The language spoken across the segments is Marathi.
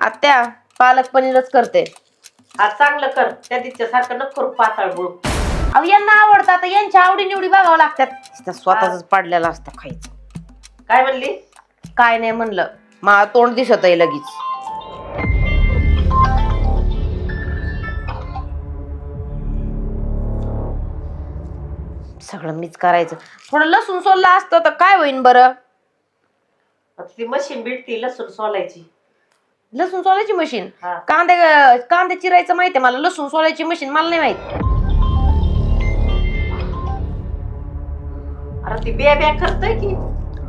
आत्या पालक पनीरच करते. हा चांगलं कर त्या दिवसासारखं नको करू पाताळ बुळ अहो यांना आवडतं आता यांच्या आवडी निवडी बघावं लागतात. स्वतःच पडलेलं असतं खायचं. काय म्हणली? काय नाही म्हणलं. मा तोंड दिसत आहे लगेच. सगळं मीच करायचं. थोडं लसूण सोललं असतं तर काय होईन बरं? आता ती मशीन भेटती लसूण सोलायची. लसूण सोलायची मशीन हा. कांदे कांदे चिरायचं माहिती आहे मला. लसूण सोलायची मशीन मला नाही माहीत. अरे ती बिया बिया करतोय की?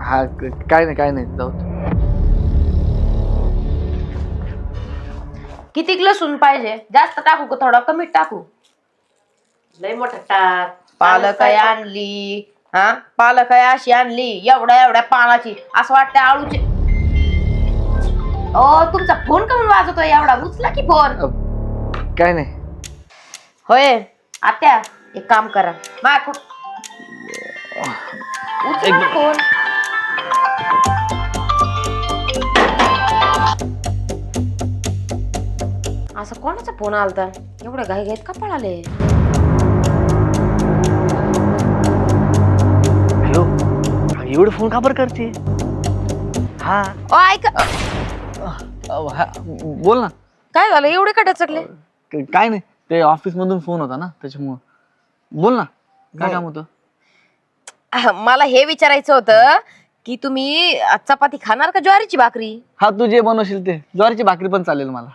हा क- काय नाही काय नाही. जाऊ दे. किती लसूण पाहिजे? जास्त टाकू का थोडा? कमी टाकू? लय मोठा टाक. पालक आहे आणली. हा? पालक आहे अशी आणली. एवढ्या एवढ्या पानाची. असं वाटतं आळूची ओ तुमचा फोन कमून वाजतोय? एवढा उचला की फोन? काय नाही. होय. आत्या एक काम करा. माझ्याकडून उचला ना फोन. असं कोणाचा फोन आलता? एवढ्या घाई घाईत का पळाले? हॅलो? एवढं फोन का बरं करते? हा. ओ ऐक. हा, बोल ना. काय झालं? एवढे का टचकले क- काय नाही ते ऑफिस मधून फोन होता ना त्याच्यामुळं. बोल ना काय. काम होतं? मला हे विचारायचं होतं की तुम्ही चपाती खाणार का ज्वारीची भाकरी? हा तू जे बनवशील ते. ज्वारीची भाकरी पण चालेल मला.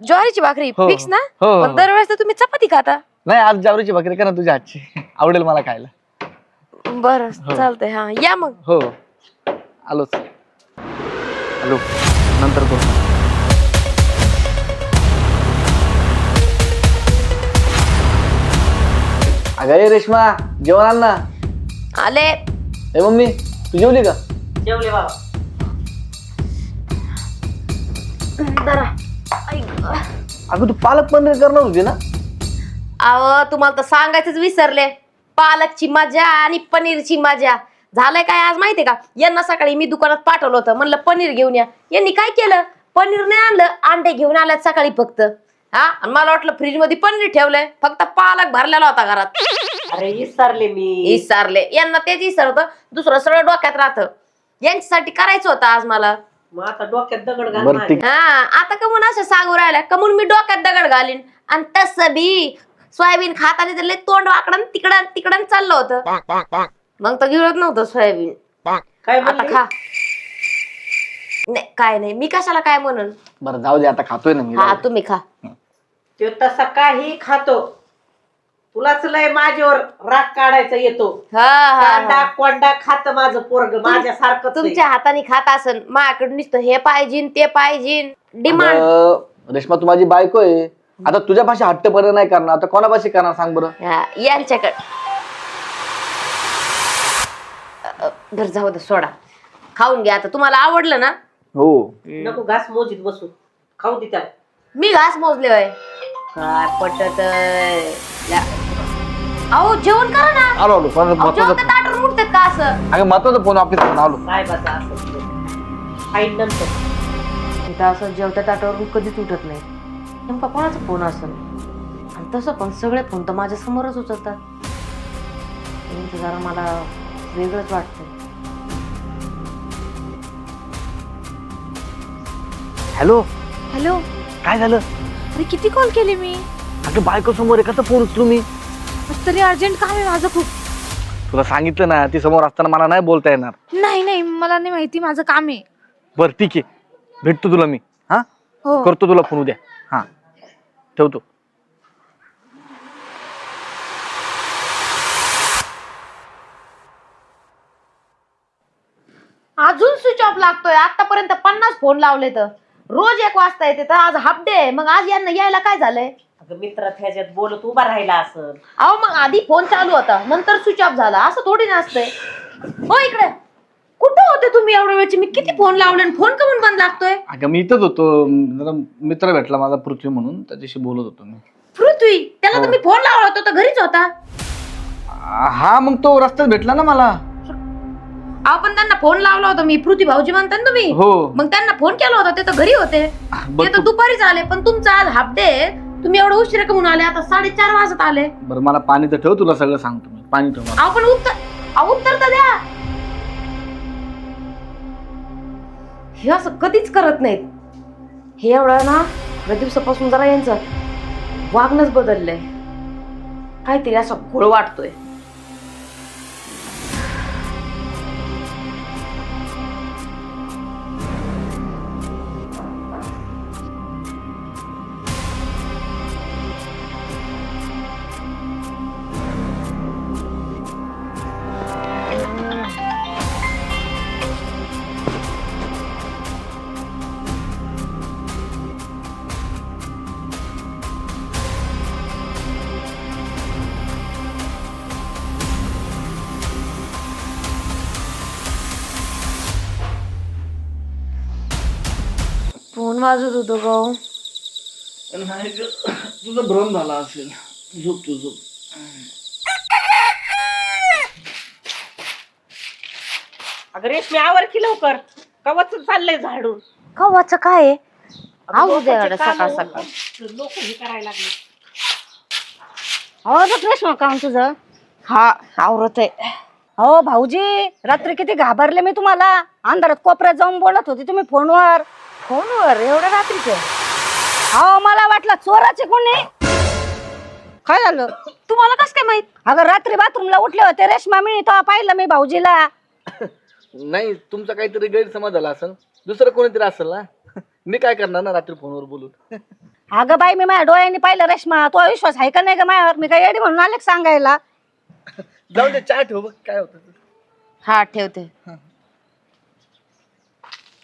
ज्वारीची भाकरी हो, फिक्स ना? हो, हो, पण हो. दरवेळेस तर तुम्ही चपाती खाता. नाही आज ज्वारीची भाकरी का ना तुझ्या हातची आवडेल मला खायला. बरं हो. चालतंय हा या मग. हो. आलोच. हॅलो. नंतर करू. अगं ए रेश्मा जेवण आण ना? आले. ए मम्मी तू जेवली का? जेवले बाबा. जरा. ऐक. अगं तू पालक पनीर करणार होती ना? अहो तुम्हाला तर सांगायचंच विसरले. पालकची मजा आणि पनीरची मजा. झालंय काय आज माहितीये का? यांना सकाळी मी दुकानात पाठवलं होतं. म्हणलं पनीर घेऊन या. यांनी काय केलं? पनीर नाही आणलं अंडे घेऊन आल्यात सकाळी फक्त. हा? आणि मला वाटलं फ्रीजमध्ये पनीर ठेवलंय. फक्त पालक भरलेला होता घरात. अरे विसरले मी. विसरले यांना तेच विसर होतं. दुसरं सगळं डोक्यात राहतं. यांच्यासाठी करायचं होतं आज मला. मग आता डोक्यात दगड बरं घालणार ठीक. हा आता का म्हणून असं सांगू राहिल्या का? म्हणून मी डोक्यात दगड घालीन. आणि तसं बी सोयाबीन खाताना तोंड वाकडं तिकडं तिकडं चाललं होतं. मग तर गिळत नव्हतं सोयाबीन. काय आता म्हणली? खा. नाही काय नाही. मी कशाला काय म्हणून बरं जाऊ दे आता खातोय ना मी. हा. तुम्ही खा. तो तसा काही खातो. तुलाच लय माझ्यावर राग काढायचा येतो. हा हा, कांदा हा कोंडा खात माझं पोरग माझ्या सारखं तुमच्या हाताने खात असन माझ्याकडे नुसतं हे पाहिजे ते पाहिजे. डिमांड अगं, रेश्मा तू माझी बायको आहे. आता तुझ्या भाषा हट्टपर्यंत नाही करणार. आता कोणापाशी करणार सांग बरं? यांच्याकडे. घर जाऊ दे सोडा. खाऊन घ्या आता. तुम्हाला आवडलं ना? हो. नको घास मोजीत बसू. खाऊ दे त्याला. मी घास मोजले होय. काय पटत अहो जेवण करा ना. आलो आलो. पण अहो, महत्त्वाचा जेवण उठतात का असं? अगं महत्त्वाचा फोन ऑफिस आलो. काय बसा असं खाईन नंतर. इथं असं जेवत्या ताटावरून कधीच उठत नाही. नेमका कोणाचा फोन असेल? आणि तसं पण सगळे फोन तर माझ्या समोरच उचलतात. यांचं जरा मला वेगळंच वाटतं हॅलो? हॅलो? काय झालं? अरे किती कॉल केले मी? अगं बायको समोर आहे कसं फोन उचलू मी? तरी अर्जंट काम आहे माझं खूप. तुला सांगितलं ना ती समोर असताना मला नाही बोलता येणार. नाही नाही मला नाही माहिती माझं काम आहे. बरं ठीक आहे. भेटतो तुला मी. हा? हो. करतो तुला फोन उद्या. हा. ठेवतो. अजून स्विच ऑफ लागतोय. आतापर्यंत पन्नास फोन लावले तर रोज एक वाजता येते तर आज हाफ डे मग आज यांना यायला काय झालंय? अगं मित्रात ह्याच्यात बोलत उभा राहिला असं. अहो मग आधी फोन चालू होता. नंतर स्विच ऑफ झाला. असं थोडी नसतंय हो इकडे. कुठं होते तुम्ही एवढ्या वेळची? मी किती फोन लावले फोन का म्हणून बंद लागतोय? अगं मी इथंच होतो. जरा मित्र भेटला माझा पृथ्वी म्हणून. त्याच्याशी बोलत होतो मी. पृथ्वी? त्याला हो. तुम्ही फोन लावला होता तर घरीच होता? हा मग तो रस्त्यात भेटला ना मला. आपण त्यांना फोन लावला होता मी. पृथ्वी भाऊजी म्हणता ना तुम्ही. हो. मग त्यांना फोन केला होता ते तर घरी होते. ते तर तू- दुपारीच आले पण तुमचा आज हाफ डे तुम्ही एवढं उशिरा कमून आले? आता साडेचार वाजत आले. बरं मला पाणी तर ठेव तुला सगळं सांगतो मी. पाणी ठेव मला. अहो पण उत्तर अहो, उत्तर तर द्या. हे असं कधीच करत नाहीत. हे एवढं ना या दिवसापासून जरा यांचं वागणंच बदललंय. काहीतरी असा घोळ वाटतोय. वाजत होतो गाव नाही ग, तुझा भ्रम झाला असेल. झोप तू झोप. अगं रेशमी आवर की लवकर. कवच चाललंय झाडून? गावाचं काय? आहे? आवडू दे लोकांचे एवढं कामं सकाळ सकाळ. लोक हे करायला लागले. रेश्मा काम तुझं? हा आवरत आहे. हो भाऊजी रात्री किती घाबरले मी तुम्हाला. अंधारात कोपऱ्यात जाऊन बोलत होते तुम्ही फोनवर. फोनवर एवढ्या रात्रीचं? हो मला वाटलं चोराचे कोणी. काय झालं? तुम्हाला कस काय माहीत? अगं रात्री बाथरूमला उठले होते रेश्मा मी तो पाहिलं मी भाऊजीला. नाही तुमचा काहीतरी गैरसमज झाला असेल. दुसरं कोणीतरी असेल ना? मी काय करणार ना रात्री फोनवर बोलून? अगं बाई मी माझ्या डोळ्यांनी पाहिलं रेश्मा. तो विश्वास आहे का नाही का माझ्यावर? मी काय येडी म्हणून आले का सांगायला? जाऊ दे चहा ठेव बघ काय होतं ते. हा ठेवते.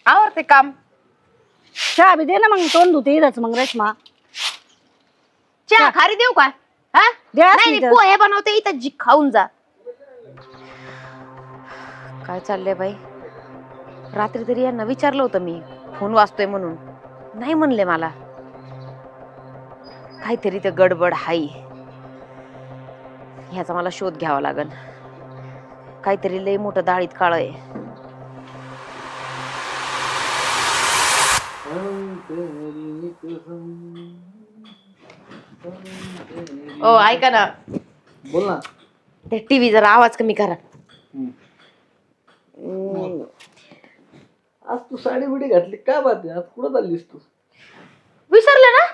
आवडते काम. चहा बी दे ना मग तोंड धुते इथंच मग रेश्मा. चहा खारी देऊ काय हा? द्या नाही इथं. नाही, पोहे बनवते इथं जी खाऊन जा. काय चाललंय बाई? रात्री तरी यांना विचारलं होतं मी फोन वाचतोय म्हणून. नाही म्हणले मला. काहीतरी ते गडबड हाई ह्याचा मला शोध घ्यावा लागन. काहीतरी लय मोठं डाळीत काळ आहे. ओ ऐका ना. बोल ना. ते टीव्ही जरा आवाज कमी करा. हम्म. आज तू साडी बिडी घातली काय बात आहे? आज कुठं चाललीस तू? विसरले ना?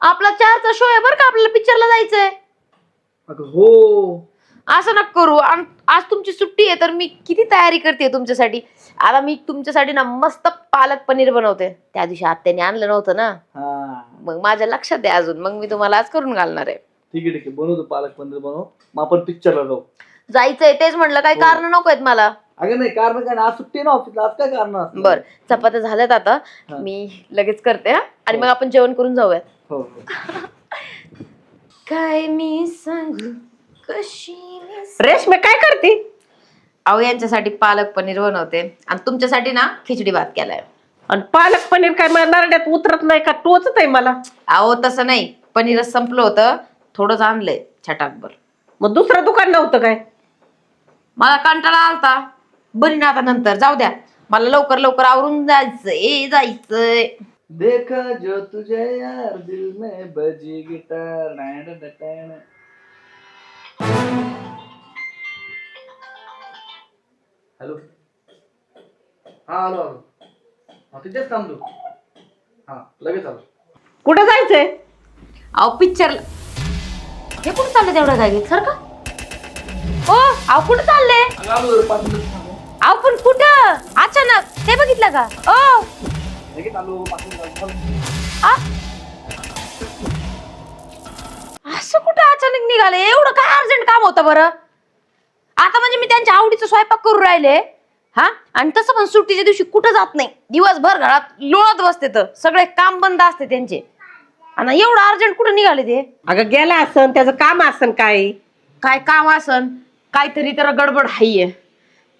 आपला चारचा शो आहे बरं का आपल्याला पिक्चरला जायचंय. अगं हो. असं नका करू. आम- आज तुमची सुट्टी आहे तर मी किती तयारी करते तुमच्यासाठी? आता मी तुमच्यासाठी ना मस्त पालक पनीर बनवते. त्या दिवशी आत्याने आणलं नव्हतं ना. हा. मग माझ्या लक्षात आहे अजून. मग मी तुम्हाला आज करून घालणार आहे. ठीक आहे ठीक आहे. बनवतो पालक पनीर बनव. मग आपण पिक्चरला जाऊ. जायचंय तेच म्हणलं काही हो. कारण नको आहेत मला. अगं नाही कारण काय आज सुट्टी ना ऑफिसला आज काय कारण असतं? बर चपात्या झाल्यात आता. हा. मी लगेच करते हा. आणि हो. मग आपण जेवण करून जाऊयात. हो हो. काय मी सांगू? कशी मी सांगू? रेशमी काय करते? अहो यांच्यासाठी पालक पनीर बनवते. आणि तुमच्यासाठी ना खिचडी भात केलाय. आणि पालक पनीर काय मला नरड्यात उतरत नाही का? टोचत आहे मला. अहो तसं नाही. पनीरच संपलं होतं. थोडंच आणलंय छटाकभर. मग दुसरं दुकान नव्हतं काय? मला कंटाळा आलता. बरी ना आता नंतर जाऊ द्या. मला लवकर लवकर आवरून जायचंय जायचंय. देखा जो तुझे यार दिल में बजी गिटार हॅलो. हा आलो आलो हा तिथेच थांबलो हा लगेच आलो. कुठं जायचंय? अहो पिक्चरला हे कुठं चाललंय तेवढ्या काय सर का? ओ अहो कुठं चालले अहो पण कुठं? अचानक. हे बघितलं का? ओ. आ? असं कुठं अचानक निघालं एवढं काय अर्जंट काम होतं बरं? आता म्हणजे मी त्यांच्या आवडीचं स्वयंपाक करू राहिले. हा? आणि तसं पण सुट्टीच्या दिवशी कुठं जात नाही. दिवसभर घरात लोळत बसते तर. सगळे काम बंद असते त्यांचे. आणि एवढं अर्जंट कुठं निघाले ते? अगं गेला असन त्याचं काम असन काय? काय काम असन? काहीतरी तर गडबड हाईये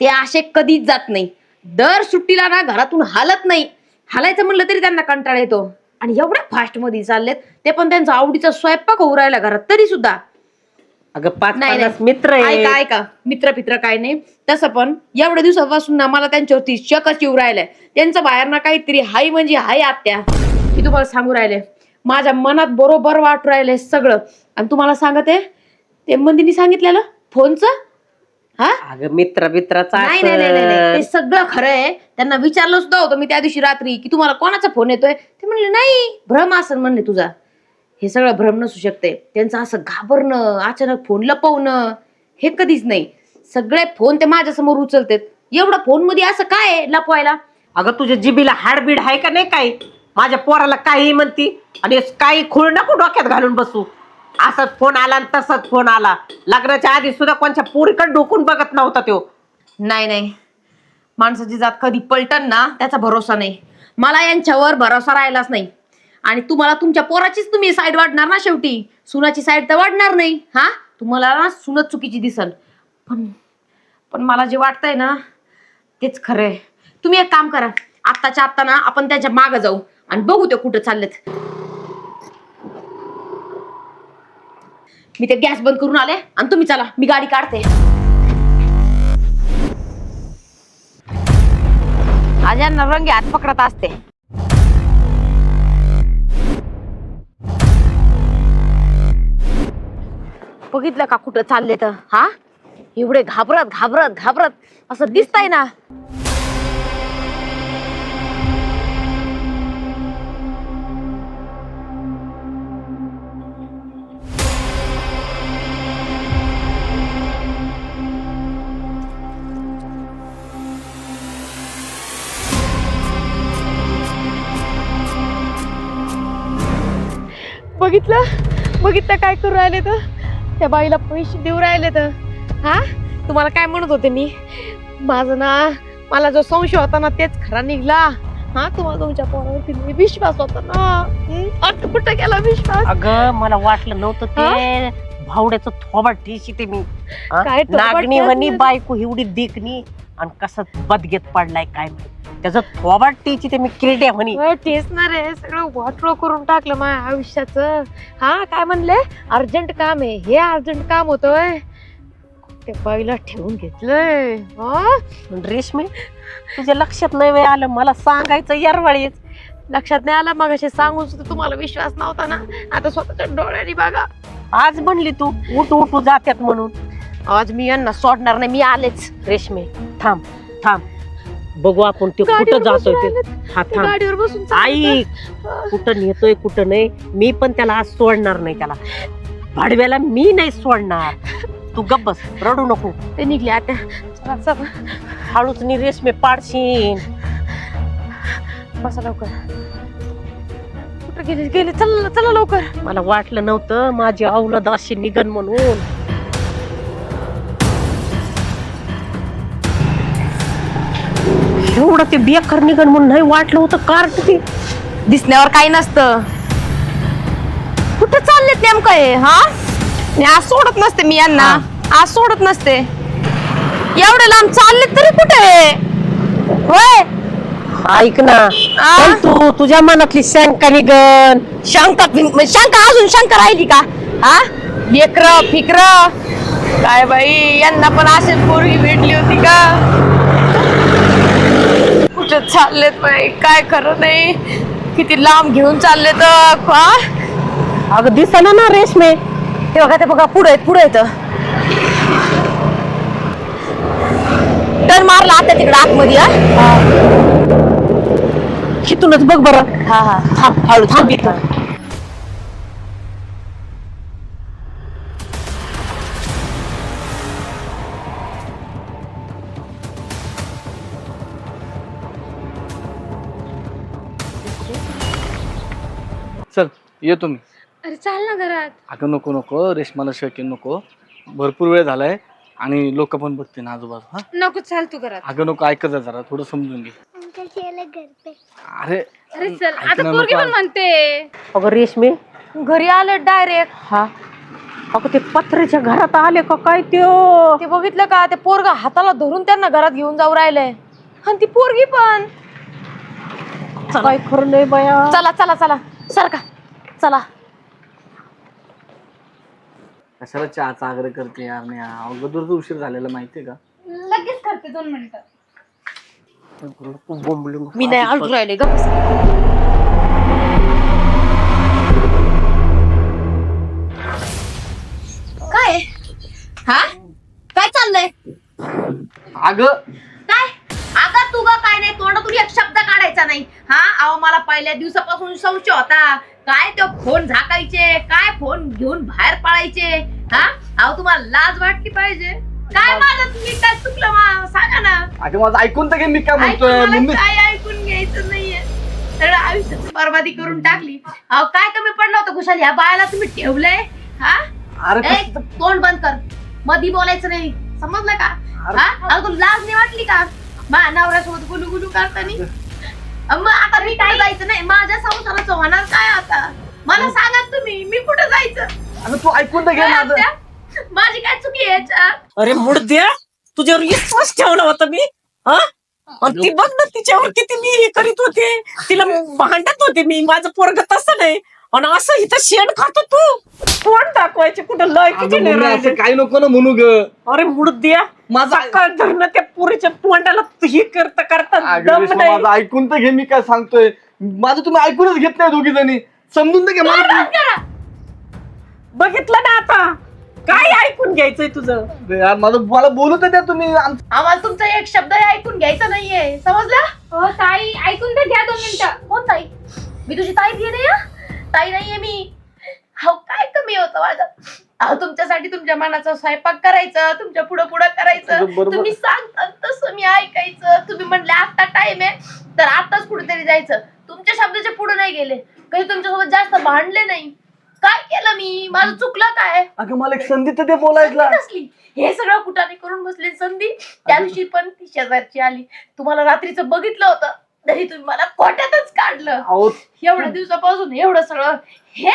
ते असे कधीच जात नाही. दर सुट्टीला ना घरातून हालत नाही. हालायचं म्हणलं तरी त्यांना कंटाळा येतो. आणि एवढ्या फास्टमध्ये चाललेत ते पण त्यांचा आवडीचा स्वयंपाक होऊ राहिला घरात तरी सुद्धा. अगं पाच नाही, पन्नास नाही. मित्र आहे ऐका ऐका. मित्र पित्र काय नाही. तसं पण एवढ्या दिवसापासून ना मला त्यांच्यावरती शकच येऊ राहिलाय. त्यांचं बाहेर ना काहीतरी हाय म्हणजे हाय आत्या. मी तुम्हाला सांगू राहिले. माझ्या मनात बरोबर वाटू राहिले सगळं. आणि तुम्हाला सांगते ते मंदिनी सांगितलेलं? फोनचं? हा? अगं मित्र मित्राचा नाही नाही नाही नाही, नाही. ते सगळं खरं आहे त्यांना विचारलं सुद्धा होतं मी त्या दिवशी रात्री की तुम्हाला कोणाचा फोन येतोय? ते म्हणले नाही भ्रम असेल म्हणले तुझा. हे सगळं भ्रम नसू शकते. त्यांचं असं घाबरणं अचानक फोन लपवणं हे कधीच नाही. सगळे फोन ते माझ्यासमोर उचलतात. एवढं फोनमध्ये असं काय आहे लपवायला? अगं तुझ्या जिबीला हाडबीड आहे का नाही काही? माझ्या पोराला काही म्हणती आणि काही खूळ नको डोक्यात घालून बसू. असाच फोन आला आणि तसाच फोन आला. लग्नाच्या आधी सुद्धा कोणच्या पोरीकडे डोकून बघत नव्हता तो. नाही नाही. माणसाची जात कधी पलटन ना त्याचा भरोसा नाही. मला यांच्यावर भरोसा राहिलाच नाही. आणि तुम्हाला तुमच्या पोराचीच तुम्ही साईड वाढणार ना शेवटी. सुनाची साईड तर वाढणार नाही हा? तुम्हाला ना सुनच चुकीची दिसल. पण पण मला जे वाटतंय ना तेच खरं आहे तुम्ही एक काम करा. आत्ताच्या आत्ता ना आपण त्याच्या मागं जाऊ. आणि बघू ते कुठं चाललेत. मी ते गॅस बंद करून आले आणि तुम्ही चला मी गाडी काढते. आज यांना रंगी हात पकडत असते. बघितलं का कुठं चालले तर हा? एवढे घाबरत घाबरत घाबरत. असं दिसतंय ना. बघितलं? बघितलं काय करू राहिले तर? त्या बाईला पैसे देऊ राहिले तर. हा? तुम्हाला काय म्हणत होते मी? माझं ना मला जो संशय होता ना तेच खरा निघला. हा तुम्हाला तुमच्या पोरावरती विश्वास होता ना. कुठं गेला विश्वास. अगं मला वाटलं नव्हतं ते भावड्याचं थोबाड ठेशी ते मी? काय नागणी म्हणी? बायको एवढी देखणी. आणि कसं बदगेत पडलाय काय माहीत. त्याचं थोबाड टेची ते मी किरड्या म्हणी. होय, तेच ना रे. सगळं वाटलो करून टाकलं माझ्या आयुष्याचं. हा काय म्हणले? अर्जंट काम आहे. हे अर्जंट काम होतोय. ते बाईला ठेवून घेतलंय. हा? पण रेशमी तुझ्या लक्षात नाही वेळ आलं. मला सांगायचं यारवाळीच. लक्षात नाही आला? मग सांगून सुद्धा तुम्हाला विश्वास नव्हता ना? आता स्वतःच्या डोळ्यांनी बघा. आज म्हणली तू उठ उठू जात्यात म्हणून. आज मी यांना सोडणार नाही मी आलेच रेशमी. थांब थांब. बघू आपण ते गाडीवर कुठं जातोय बसून ते. हा ते थांब. गाडीवर बसून आई. कुठं नेतोय कुठं नाही. मी पण त्याला आज सोडणार नाही त्याला. भाडव्याला मी नाही सोडणार. तू गप्प बस रडू नको. ते निघले आता. चला चला. हळूच नि रेशमी पाडशीन. बसा लवकर. कुठं गेले? गेले. चला चला लवकर. मला वाटलं नव्हतं माझी अवलाद अशी निघन म्हणून. एवढं ते बेकार निघन म्हणून नाही वाटलं होतं. कार्ट ते दिसण्यावर काही नसतं. कुठं चाललेत नेमकं हे हा? मी आज सोडत नसते मी यांना. आज सोडत नसते. एवढे लांब चाललेत तरी कुठे होय? ऐक ना आ? तू तुझ्या मनातली शंका निघन. शंका शंका अजून शंका राहिली का? हा? लेकर फिकर. काय बाई यांना पण असेच पोरगी भेटली होती का? कुठे चाललेत बाई? काय खरं नाही. किती लांब घेऊन चालले तर हा? अगं दिसना ना रेशमे. ते बघा ते बघा पुढे आहेत पुढे येतं टर्न मारला आता तिकडे आतमध्ये हा? हिथूनच बघ बरं. हा हा. थांब हळू थांब इथं. येतो मी अरे चाल ना घरात. अगं नको नको रेशमाला शक्य नको. भरपूर वेळ झालाय आणि लोक पण बघते ना आजूबाजू हा? नको चाल तू घरात. अगं नको ऐकत जा जरा थोडं समजून घे. अरे अरे चल ऐक आता ना, पोरगी नको. पण म्हणते. अगं रेशमे घरी आले डायरेक्ट हा. अगं ते पत्र्याच्या घरात आले का काय ते ते बघितलं का? ते पोरग हाताला धरून त्यांना घरात घेऊन जाऊ राहिलंय. आणि ती पोरगी पण. काय खरं नाही बाया. चला चला चला. सारखा. चला. कशाला चहाचा आग्रह करते यार नाही अगोदर उशीर झालेला माहितीये का? लगेच करते दोन मिनिटं. मी नाही अडून राहिले गप्प काय? हा? काय चाललंय? अगं तू ग काय नाही? तोंडातून एक शब्द काढायचा नाही. हा अहो मला पहिल्या दिवसापासून संशय होता. काय तो फोन झाकायचे? काय फोन घेऊन बाहेर पळायचे? हा? अहो तुम्हाला लाज वाटली पाहिजे. काय माझं तुम्ही काय चुकलं मा? सांगा ना. अगं माझं ऐकून तर घे मी काय ऐकून म्हणतोय? मला मम्मी काय ऐकून घ्यायचं नाहीये. आयुष्याची बरबादी करून टाकली. अहो काय कमी पडलं होतं कुशाल? ह्या बाळाला तुम्ही ठेवलंय? हा? अरे ए, कसं- तोंड बंद कर. मधी बोलायचं नाही. समजलं का? अरे- हा? तुला लाज नाही वाटली का? मा नवऱ्यासोबत गुलू गुलू करतानी मग आता मी काय जायचं नाही माझ्या संसाराचं होणार काय आता? मला सांगा तुम्ही मी कुठं जायचं? अगं तू ऐकून तर घे काय माझं. आत्या? माझी काय चुकी आहे याच्यात? अरे मुडद्या तुझ्यावर विश्वास ठेवला होता मी हा? आणि ती बघ ना तिच्यावर किती मी हे करीत होते. तिला भांडत होते मी माझं पोरग तसं नाही. आणि असं इथं शेण खातो तू. कोण दाखवायचे कुठं लय किती अगं नाही राहिले. काही नको ना म्हणू ग. अरे मुडद्या माझा सकाळ धरणं त्या पोरीच्या तोंडाला हे करता करता अगं दम रेश्मा, नाही. माझं ऐकून तर घे मी काय सांगतोय. माझं तुम्ही ऐकूनच घेत नाही दोघी जणी. समजून तर घे मला. बंद करा. बघितलं ना आता. काय ऐकून घ्यायचंय तुझं? अरे यार माझं मला बोलू तर द्या तुम्ही. आम- आम्हाला तुमचा एक शब्द ऐकून घ्यायचा नाहीये. समजलं? हो ताई ऐकून तर घ्या दोन मिनिटं. कोण ताई. मी तुझी ताई दिली नाही हं? ताई नाहीये मी. हो काय कमी होतं माझं? अहो तुमच्यासाठी तुमच्या मनाचा स्वयंपाक करायचं तुमच्या पुढं पुढं करायचं. अगं, बरोबर. तुम्ही सांगता तसं मी ऐकायचं. तुम्ही म्हणले आता टाइम आहे. तर आताच कुठेतरी जायचं. तुमच्या शब्दाच्या पुढे नाही गेले. कधी तुमच्यासोबत जास्त भांडले नाही. काय केलं मी? माझं चुकलं काय? अगं मला एक संधी तर दे बोलायला. हे सगळं कुठाने करून बसले? संधी? त्या दिवशी पण ती शेजारची आली. तुम्हाला रात्रीचं बघितलं होतं. तरी तुम्ही मला कोट्यातच काढलं. अहो. एवढ्या दिवसापासून एवढं सगळं. हे?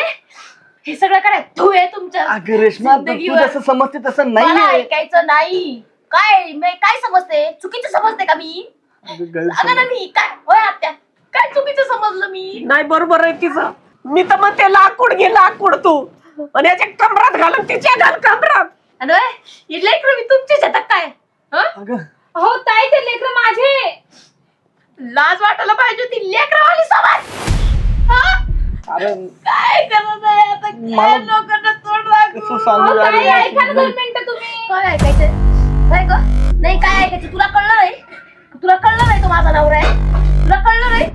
हे सगळं काय तू आहे तुमच्या अगं रेश्मा तू जिंदगीवर. जसं समजते तसं मला नाही ऐकायचं नाही. काय मी काय समजते? चुकीचं समजते का मी? सांगा ना मी काय? होय आत्या. काय चुकीचं समजलं मी? नाही बरोबर आहे तिचं. मी तर म्हणते लाकूड घे लाकूड तू. आणि याच्या कमरात घालून तिच्या घाल कमरात. आणि होय, ही लेकरं मी तुमचीच येतात काय? हं? अगं. हो ताई ते लेकर माझे. लाज वाटायला पाहिजे होती लेकरावाली समाज. हं? अरे काय करत आहे? आता काय लोकांना तोंड दाखवू? कसं सांगू हो यार ताई यार? ऐका ना दोन मिनिटं तुम्ही? काय ऐकायचं? काय ग? नाही काय ऐकायचं? तुला कळलं नाही तुला कळलं नाही तो माझा नवरा आहे? तुला कळलं नाही!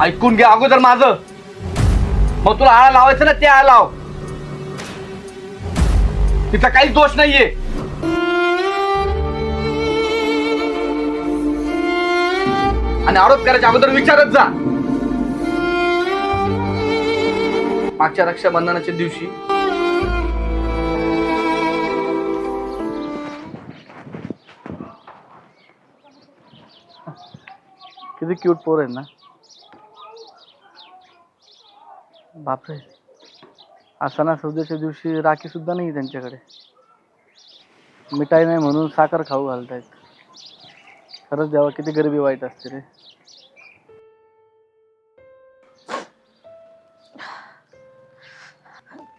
ऐकून घे अगोदर माझं. मग तुला आळा लावायचं ना ते आळा लाव. तिचा काहीच दोष नाहीये. आणि आरोप करायच्या अगोदर विचारत जा. मागच्या रक्षाबंधनाच्या दिवशी किती क्यूट पोर आहे ना. बापरे. असताना सौद्याच्या दिवशी राखी सुद्धा नाही त्यांच्याकडे. मिठाई नाही म्हणून साखर खाऊ घालतायत. खरंच जेव्हा किती गरिबी वाईट असते रे.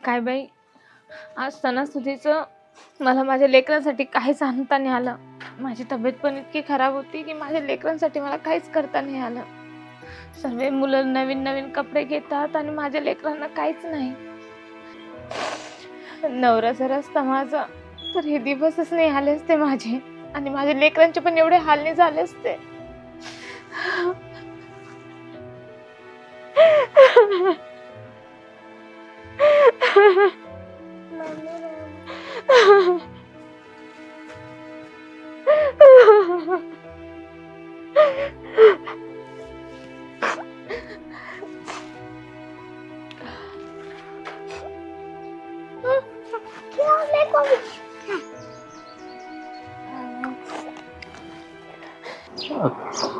काय बाई आज सणासुदीचं मला माझ्या लेकरांसाठी काहीच आणता नाही आलं. माझी तब्येत पण इतकी खराब होती की माझ्या लेकरांसाठी मला काहीच करता नाही आलं. सर्व मुलं नवीन नवीन कपडे घेतात आणि माझ्या लेकरांना काहीच नाही. नवरा जर असता माझा तर हे दिवसच नाही आले असते माझे. आणि माझ्या लेकरांचे पण एवढे हाल नाही झाले असते.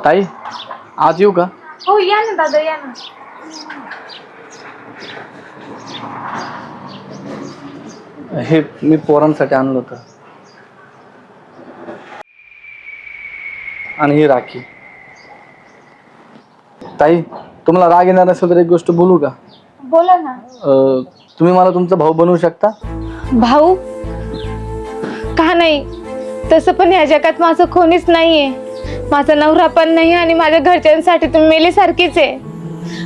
ताई आज येऊ का? हो या ना दादा या ना. हे मी पोरांसाठी आणलं होतं. आणि ही राखी. ताई तुम्हाला राग येणार नसेल तर एक गोष्ट बोलू का? बोला ना. अं, तुम्ही मला तुमचा भाऊ बनवू शकता? भाऊ? का नाही? तसं पण या जगात माझं कोणीच नाहीये. माझा नवरा पण नाही आणि माझ्या घरच्यांसाठी तुम्ही मेलीसारखीच आहे.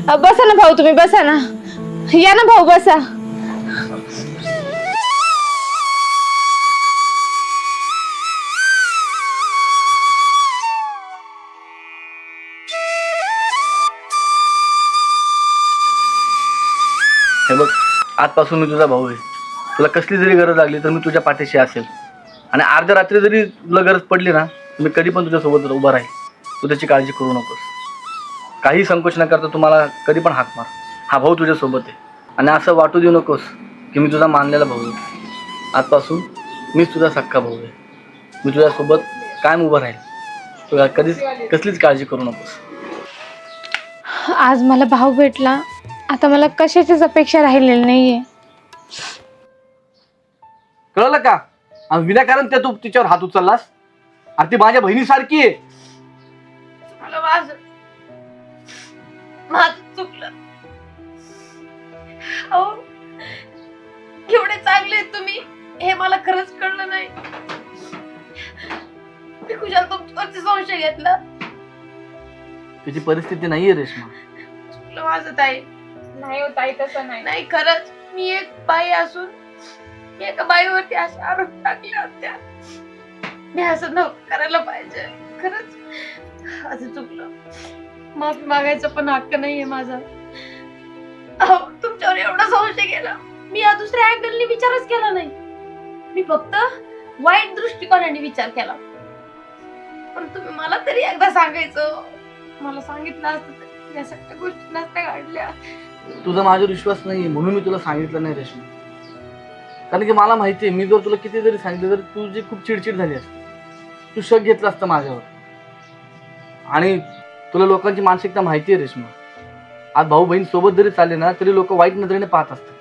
अ, बसा ना भाऊ तुम्ही बसा ना. या ना भाऊ बसा. हे बघ आजपासून मी तुझा भाऊ आहे. तुला कसली जरी गरज लागली तर मी तुझ्या पाठीशी असेल. आणि अर्ध्या रात्री जरी तुला गरज पडली ना मी कधी पण तुझ्यासोबत उभा राहील तू त्याची काळजी करू नकोस. काही संकोच न करता तुम्हाला कधी पण हाक मार. हा भाऊ तुझ्यासोबत आहे. आणि असं वाटू देऊ नकोस की मी तुझा मानलेला भाऊ आहे. आजपासून मीच तुझा सक्का भाऊ आहे. मी तुझ्यासोबत कायम उभं राहील. तुला कधीच कसलीच काळजी करू नकोस. आज मला भाऊ भेटला. आता मला कशाचीच अपेक्षा राहिलेली नाहीये. कळलं का? आणि विनाकारण त्या तू तिच्यावर हात उचललास? आणि ती माझ्या बहिणीसारखी आहे. माझं माझं चुकलं. अहो एवढे चांगले आहेत तुम्ही. हे मला खरंच कळलं नाही. मी कुशाल तुमच्यावरती संशय घेतला? तिची परिस्थिती नाहीये रेश्मा. चुकलं माझं ताई. नाही होत आई तसं नाही. नाही खरंच. मी एक बाई असून एका बाईवरती असे आरोप टाकले होत्या. मी असं नव्हतं करायला पाहिजे. खरंच असं चुकलं. माफी मागायचा पण हक्क नाहीये माझा. अहो तुमच्यावर एवढा संशय केला मी या दुसऱ्या अँगलने विचारच केला नाही. मी फक्त वाईट दृष्टिकोनाने विचार केला. पण तुम्ही मला तरी एकदा सांगायचं. मला सांगितलं असतं या सगळ्या गोष्टी नसत्या काढल्या तुझा माझ्यावर विश्वास नाहीये म्हणून मी तुला सांगितलं नाही रश्मी. कारण की मला माहिती आहे मी जर तुला किती जरी सांगितलं तरी तुझी खूप चिडचिड झाली असती तू शक घेतला असतं माझ्यावर. आणि तुला लोकांची मानसिकता माहिती आहे रेश्मा. आज भाऊ बहीण सोबत जरी चालले ना तरी लोक वाईट नजरेने पाहत असतात.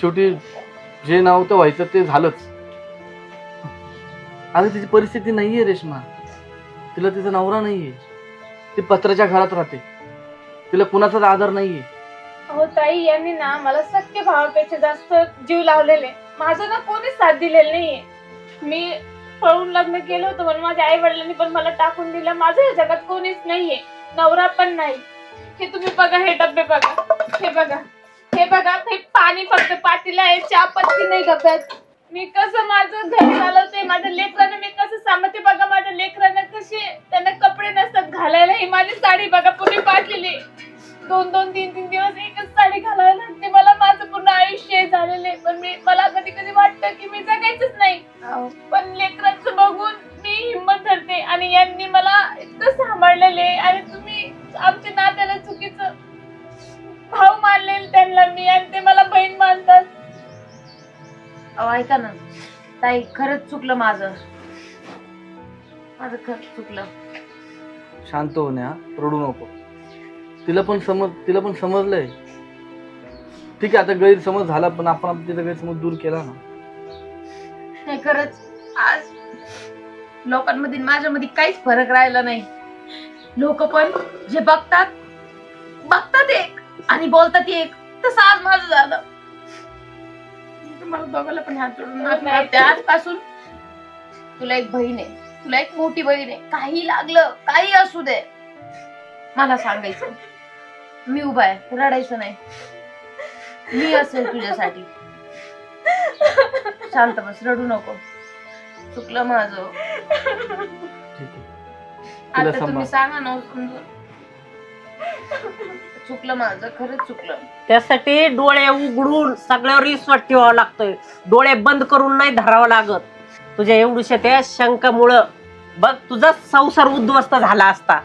शेवटी जे नाव तर व्हायचं ते झालंच. अगं तिची परिस्थिती नाही आहे रेश्मा. तिला तिचा नवरा नाही आहे ती पत्राच्या घरात राहते. तिला कुणाचाच आधार नाही आहे हो ताई यांनी ना मला सख्य भावापेक्षा जास्त जीव लावलेले. माझं ना कोणीच साथ दिलेलं नाहीये. मी पळून लग्न केलं होतं म्हणून माझ्या आई वडिलांनी पण मला टाकून दिलं. माझं या जगात कोणीच नाहीये. नवरा पण नाही. हे तुम्ही बघा हे डब्बे बघा. हे बघा. हे बघा हे पाणी फक्त पातीला आहे. चहा पत्ती नाही डब्यात. मी कसं माझं घर चालवते माझ्या लेकरांना मी कसं सांगते बघा माझ्या लेकरांना कसे त्यांना कपडे नसतात घालायला. ही माझी साडी बघा पुढे पाठलेली दोन दोन तीन तीन दिवस एकच साडी घालायला लागते. मला माझं पूर्ण आयुष्य झालेलं आहे. पण मी मला कधी कधी वाटतं की मी जगायचंच नाही. पण लेकरांचं बघून मी हिंमत धरते आणि यांनी मला इतकं सांभाळलेले आणि तुम्ही आमच्या नात्याला चुकीचं भाऊ मानलेलं त्यांना मी आणि ते मला बहीण मानतात. अहो ऐका ना. ताई खरंच चुकलं माझं. माझं खरंच चुकलं. शांत होण्या रडू नको. तिला पण समज तिला पण समजलंय. ठीक आहे आता गैरसमज झाला पण आपण आपला तिचा गैरसमज दूर केला ना. नाही खरंच आज लोकांमध्ये आणि माझ्यामध्ये काहीच फरक राहिला नाही. लोक पण जे बघतात बघतात एक आणि बोलतात एक तसं आज माझं झालं. मी तुम्हाला दोघांना पण हात जोडून माफी मागते. आजपासून तुला एक बहीण आहे. तुला एक मोठी बहीण आहे. काही लागलं काही असू दे. मला सांगायचं. मी उभा आहे रडायचं नाही. मी असेल तुझ्यासाठी. शांत बस रडू नको. चुकलं माझं. ठीक आहे. तिला आता तुम्ही सांभाळ सांगा ना समजून चुकलं माझं खरंच चुकलं. त्यासाठी डोळे उघडून सगळ्यावर विश्वास ठेवावा लागतोय. डोळे बंद करून नाही धरावं लागत. तुझ्या एवढूशा त्या शंकामुळं. बघ तुझा संसार उद्ध्वस्त झाला असता.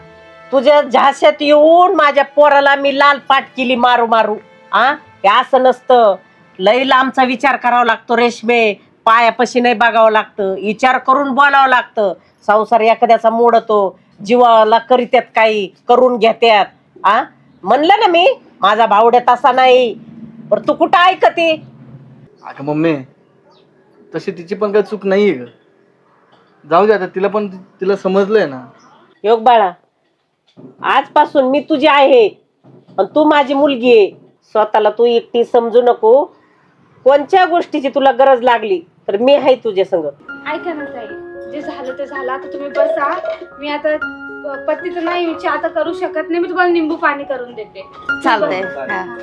तुझ्या झाशात येऊन माझ्या पोराला मी लाल पाट केली मारू मारू. आ? हे असं नसतं. लई लांबचा विचार करावा लागतो रेशमे. पायापाशी नाही बघावं लागतं. विचार करून बोलावं लागतं. संसार एखाद्याचा मोडतो. जीवाला करीत्यात काही करून घेत्यात. आ? म्हणलं ना मी माझा भावड्या तसा नाही. पण तू कुठं ऐकते अगं मम्मी तशी तिची पण काही चूक नाहीये ग. जाऊ दे आता तिला पण तिला समजलंय ना. योग बाळा आजपासून मी तुझी आहे. आणि तू माझी मुलगी आहे. स्वतःला तू एकटी समजू नको. कोणत्या गोष्टीची तुला गरज लागली तर मी आहे तुझ्या संग. ऐका ना ताई जे झालं ते झालं. आता तुम्ही बसा. मी आता प- पतीचं नाही विचार आता करू शकत नाही. मी तुम्हाला निंबू पाणी करून देते. चालतंय. हा.